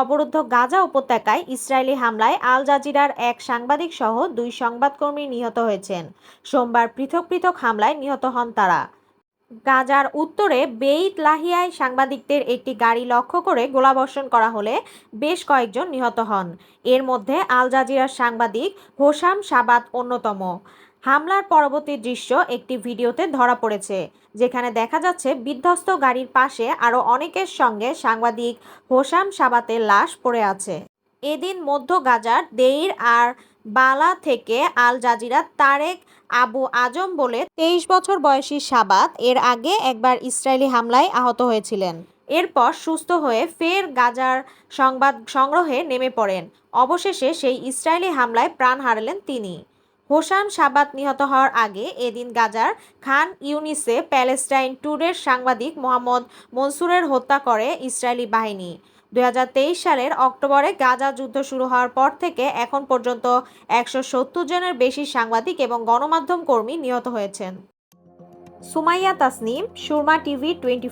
অবরুদ্ধ গাজা উপত্যকায় ইসরায়েলি হামলায় আল জাজিরার এক সাংবাদিক সহ দুই সংবাদকর্মী নিহত হয়েছেন। সোমবার পৃথক পৃথক হামলায় নিহত হন তারা। গাজার উত্তরে বেইত লাহিয়ায় সাংবাদিকদের একটি গাড়ি লক্ষ্য করে গোলাবর্ষণ করা হলে বেশ কয়েকজন নিহত হন। এর মধ্যে আল জাজিরার সাংবাদিক হোসাম সাবাত অন্যতম। হামলার পরবর্তী দৃশ্য একটি ভিডিওতে ধরা পড়েছে, যেখানে দেখা যাচ্ছে বিধ্বস্ত গাড়ির পাশে আরও অনেকের সঙ্গে সাংবাদিক হোসাম সাবাতের লাশ পড়ে আছে। এদিন মধ্য গাজার দেইর আর বালা থেকে Al Jazeera Tareq Abu Azzam বলে তেইশ বছর বয়সী সাবাত এর আগে একবার ইসরায়েলি হামলায় আহত হয়েছিলেন। এরপর সুস্থ হয়ে ফের গাজার সংবাদ সংগ্রহে নেমে পড়েন। অবশেষে সেই ইসরায়েলি হামলায় প্রাণ হারালেন তিনি। হোসাম সাবাত নিহত হওয়ার আগে এদিন গাজার খান ইউনিসে প্যালেস্টাইন ট্যুরের সাংবাদিক মোহাম্মদ মনসুরের হত্যা করে ইসরায়েলি বাহিনী। দু হাজার তেইশ সালের অক্টোবরে গাজা যুদ্ধ শুরু হওয়ার পর থেকে এখন পর্যন্ত একশো সত্তর জনের বেশি সাংবাদিক এবং গণমাধ্যম কর্মী নিহত হয়েছেন। Sumaiya Tasnim, Surma TV twenty